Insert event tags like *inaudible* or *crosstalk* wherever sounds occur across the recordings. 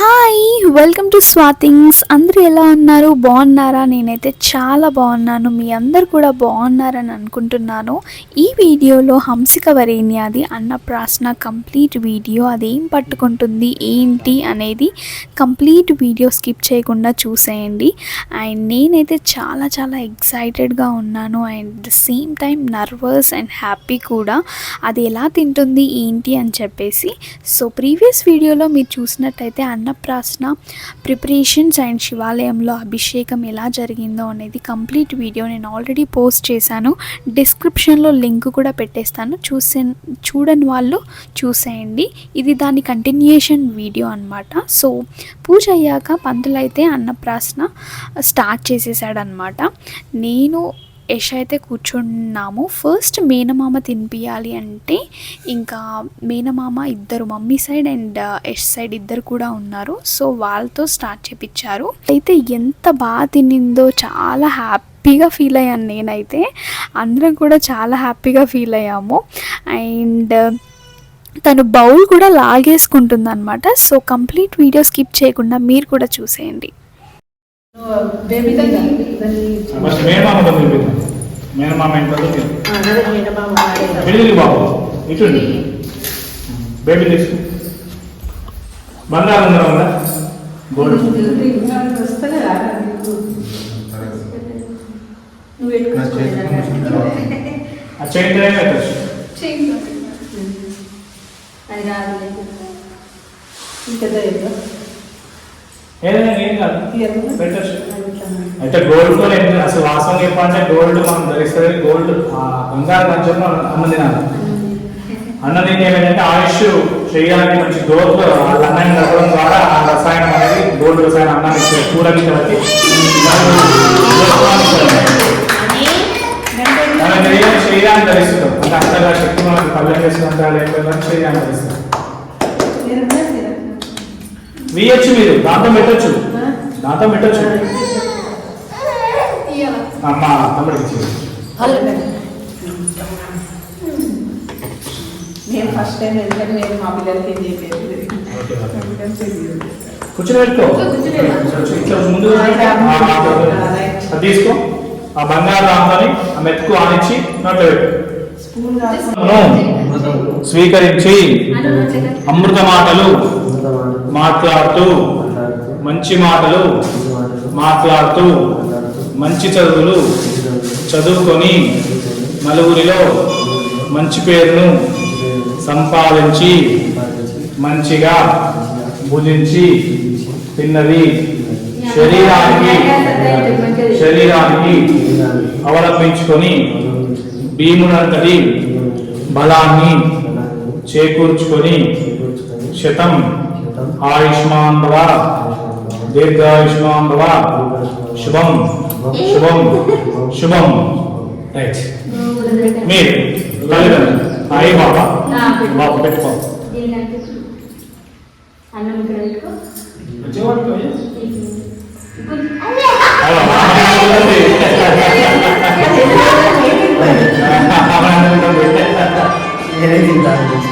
Hi welcome to స్వాతింగ్స్. అందరూ ఎలా ఉన్నారు? బాగున్నారా? నేనైతే చాలా బాగున్నాను. మీ అందరు కూడా బాగున్నారని అనుకుంటున్నాను. ఈ వీడియోలో హంసిక వరేణ్యాది అన్నప్రాసన కంప్లీట్ వీడియో. అదేం పట్టుకుంటుంది ఏంటి అనేది కంప్లీట్ వీడియో స్కిప్ చేయకుండా చూసేయండి. అండ్ నేనైతే చాలా చాలా ఎక్సైటెడ్గా ఉన్నాను. And the same time nervous and happy కూడా. అది ఎలా తింటుంది ఏంటి అని చెప్పేసి. సో ప్రీవియస్ వీడియోలో మీరు చూసినట్టయితే అన్నప్రాసన ప్రిపరేషన్స్ అండ్ శివాలయంలో అభిషేకం ఎలా జరిగిందో అనేది కంప్లీట్ వీడియో నేను ఆల్రెడీ పోస్ట్ చేశాను. డిస్క్రిప్షన్లో లింక్ కూడా పెట్టేస్తాను. చూసే చూడని వాళ్ళు చూసేయండి. ఇది దాని కంటిన్యూషన్ వీడియో అనమాట సో పూజ అయ్యాక పంతులైతే అన్నప్రాసన స్టార్ట్ చేసేసాడనమాట నేను యష్ అయితే కూర్చున్నాము. ఫస్ట్ మేనమామ తినిపించాలి అంటే ఇంకా మేనమామ ఇద్దరు mummy side and uh, Yash side ఇద్దరు కూడా ఉన్నారు. సో వాళ్ళతో స్టార్ట్ చేపించారు అయితే ఎంత బాగా తినిందో చాలా హ్యాపీగా ఫీల్ అయ్యాను నేనైతే. అందరం కూడా చాలా హ్యాపీగా ఫీల్ అయ్యాము. అండ్ uh, తను బౌల్ కూడా లాగేసుకుంటుంది అనమాట సో కంప్లీట్ వీడియో స్కిప్ చేయకుండా మీరు కూడా చూసేయండి. బేబీ ఫస్ట్ మేనమామ దగ్గరికి మేనమామ ఇంట్లో. వెళ్ళి బాబు? ఇటుండి? బేబీ తీసుకో బంగారం ఉందా ఉందా గోల్డ్ చైన్ అది రాదు ఇంకా ఏదైనా ఏం కాదు. తీయకుండా పెట్టచ్చు అయితే గోల్డ్ కూడా ఏంటి అసలు వాస్తవం చెప్పాలంటే గోల్డ్ మనం ధరిస్తుంది గోల్డ్ ఆ బంగారు పంచం అన్నం తినాలి అన్నం తిని ఏమైందంటే ఆయుష్ శరీరానికి మంచి గ్రోత్ వాళ్ళ అన్నం గడపడం ద్వారా ఆ రసాయనం అనేది గోల్డ్ రసాయనం అన్నాన్ని ఇచ్చే కూరకి కాబట్టి మన శరీరం శరీరాన్ని ధరిస్తాం అంటే అంతగా శక్తి మనకు పల్లెం చేసినంత లేకపోతే శరీరాన్ని ధరిస్తాం వేయచ్చు మీరు. దాంతో పెట్టచ్చు. దాంతో పెట్టచ్చు. అమ్మ తమ్ముడికి ఇచ్చేది నేను ఫస్ట్ టైం ఎందుకంటే నేను మా పిల్లలకి ఏం చెప్పేది కూర్చొని పెట్టుకో. ముందు తీసుకో. ఆ బంగారు దాంతోని ఆ మెతుకు ఆనిచ్చి నోట్లో పెట్టు. స్వీకరించి అమృత మాటలు. మాట్లాడుతూ మంచి మాటలు మాట్లాడుతూ మంచి చదువులు చదువుకొని నలుగురిలో మంచి పేరును సంపాదించి మంచిగా భుజించి తిన్నది. శరీరానికి శరీరానికి అవలంబించుకొని భీమునంతటి బలాన్ని చేకూర్చుకొని శతం ఆయుష్మాన్ భవ దీర్ఘాయుష్మాన్ భవ శుభం శుభం శుభం రైట్ మీరు తల్లిదండ్రులు అయ్యి బాబా బాబు పెట్టుకో అన్నం ఇక్కడ పెట్టుకో అలా, ఆనందంగా ఉంది.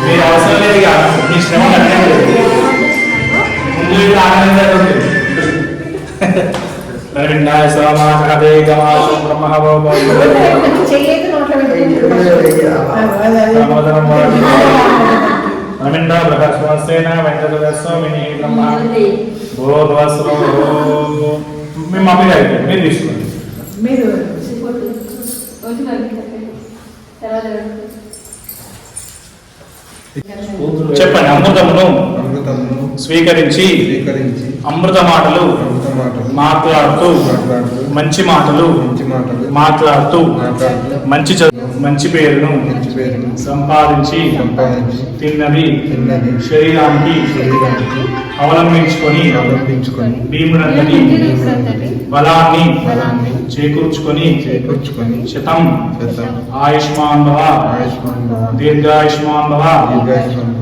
మీరు అవసరం లేదు ఇక. మీ శ్రమ కట్టలేదు ముందు వెంకటస్వామిని బ్రహ్మ మీ మమ్మీ గారికి మీరు తీసుకోండి మీరు చెప్పండి అమృతమును స్వీకరించి స్వీకరించి అమృత మాటలు అమృత మాటలు మాట్లాడుతూ మాట్లాడుతూ మంచి మాటలు మంచి మాటలు మాట్లాడుతూ మాట్లాడుతూ మంచి మంచి పేరును మంచి పేరును సంపాదించి సంపాదించి తిన్నది తిన్నది శరీరానికి శరీరానికి అవలంబించుకొని అవలంబించుకొని భీమునంతటి బలాన్ని బలాన్ని చేకూర్చుకొని చేకూర్చుకొని శతం ఆయుష్మాన్ భవ ఆయుష్మాన్ భవ దీర్ఘాయుష్మాన్ భవ.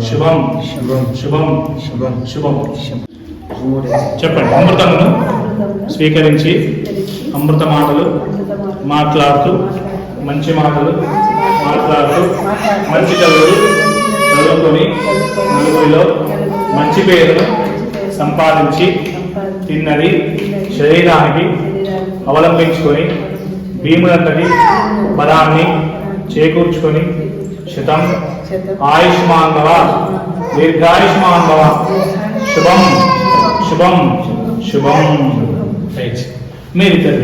శుభం శుభం శుభం శుభం శుభం చెప్పండి అమృతమును స్వీకరించి అమృత మాటలు మాట్లాడుతూ మంచి మాటలు మాట్లాడుతూ మంచి చదువులు చదువుకొని నలుగురిలో మంచి పేరును సంపాదించి తిన్నది శరీరానికి అవలంబించుకొని భీములంతటి బలాన్ని చేకూర్చుకొని శతం ఆయుష్మాన్ భవ దీర్ఘాయుష్మాన్ భవ శుభం శుభం. శుభం మీరు మీరిద్దరు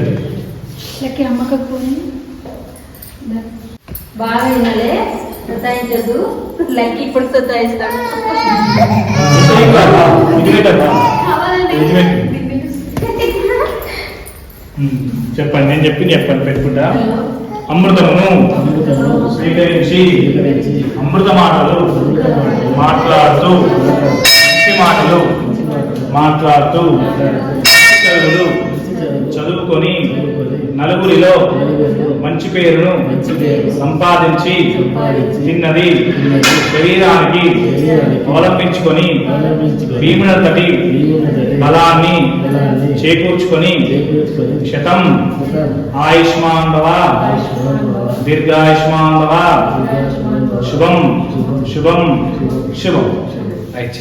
బాగా వినలే సతాయించదు ఇప్పుడు *laughs* చెప్పండి నేను చెప్పింది చెప్పండి పెట్టుకుంటా. అమృతమును స్వీకరించి అమృత మాటలు మాట్లాడుతూ మంచి మాటలు మాట్లాడుతూ చదువుకొని నలుగురిలో మంచి పేరును సంపాదించి తిన్నది శరీరానికి అవలంబించుకొని భీమునంతటి బలాన్ని చేకూర్చుకొని శతం ఆయుష్మాన్ భవ దీర్ఘాయుష్మాన్ భవ శుభం శుభం శుభం రైట్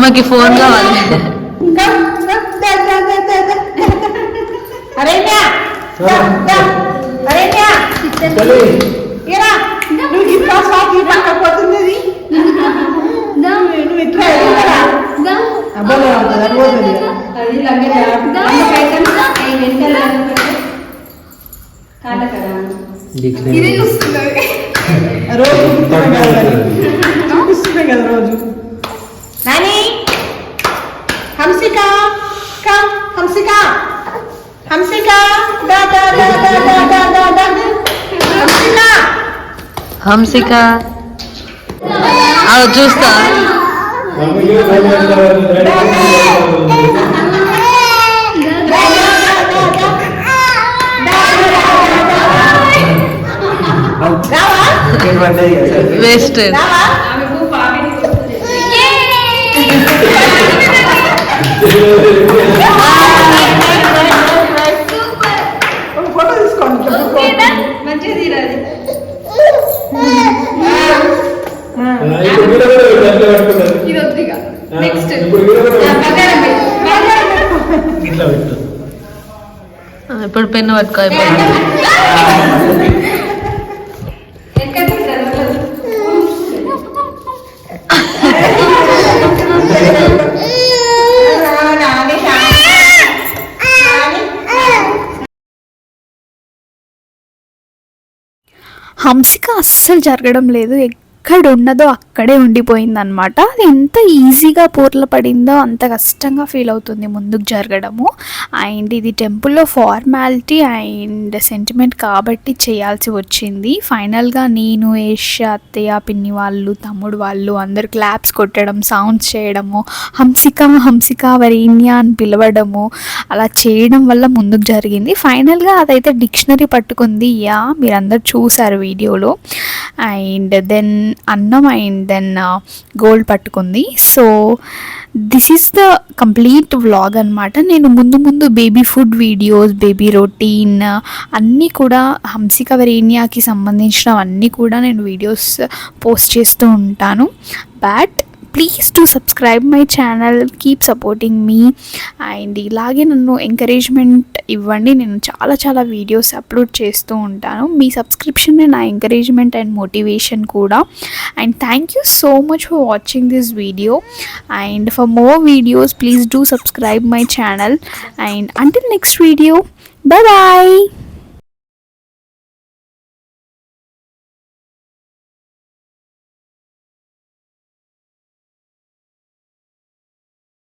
అమ్మకి ఫోన్ కావాలి. రోజు కదా రోజు. నాని హంసిక దా దా దా దా దా దా దా దా హంసిక హంసిక అది చూస్తా వేస్ట్ ఆమెకు పాపిడి ఫోటో తీసుకోండి మంచిగా తీరాలి ఇది వద్దిగా నెక్స్ట్ బంగారం పెట్టు. బంగారం పెట్టు. ఇట్లా పెట్టు ఇప్పుడు పెన్ను పట్టుకో అయిపోయింది. హంసిక అస్సలు జరగడం లేదు. ఎక్కడ ఉన్నదో అక్కడే ఉండిపోయిందనమాట అది ఎంత ఈజీగా పూర్ల పడిందో అంత కష్టంగా ఫీల్ అవుతుంది ముందుకు జరగడము. అండ్ ఇది టెంపుల్లో ఫార్మాలిటీ అండ్ సెంటిమెంట్ కాబట్టి చేయాల్సి వచ్చింది. ఫైనల్గా నేను ఏషియా అత్తయ్య పిన్ని వాళ్ళు తమ్ముడు వాళ్ళు అందరు క్లాప్స్ కొట్టడం సౌండ్స్ చేయడము హంసిక హంసిక వరీన్య అని పిలవడము అలా చేయడం వల్ల ముందుకు జరిగింది. ఫైనల్గా అదైతే డిక్షనరీ పట్టుకుంది. యా మీరందరు చూసారు వీడియోలో. అండ్ దెన్ అన్నం అండ్ దెన్ గోల్డ్ పట్టుకుంది. So this is the complete vlog అనమాట నేను ముందు ముందు baby food videos baby routine అన్నీ కూడా హంసిక వరేణ్యాకి సంబంధించినవన్నీ కూడా నేను వీడియోస్ పోస్ట్ చేస్తూ ఉంటాను. But please to subscribe my channel keep supporting me and ఇలాగే నన్ను ఎంకరేజ్మెంట్ ఇవ్వండి. నేను చాలా చాలా వీడియోస్ అప్లోడ్ చేస్తూ ఉంటాను. మీ సబ్స్క్రిప్షన్ నా ఎంకరేజ్మెంట్ అండ్ మోటివేషన్ కూడా. And thank you so much for watching this video and for more videos please do subscribe my channel and until next video bye bye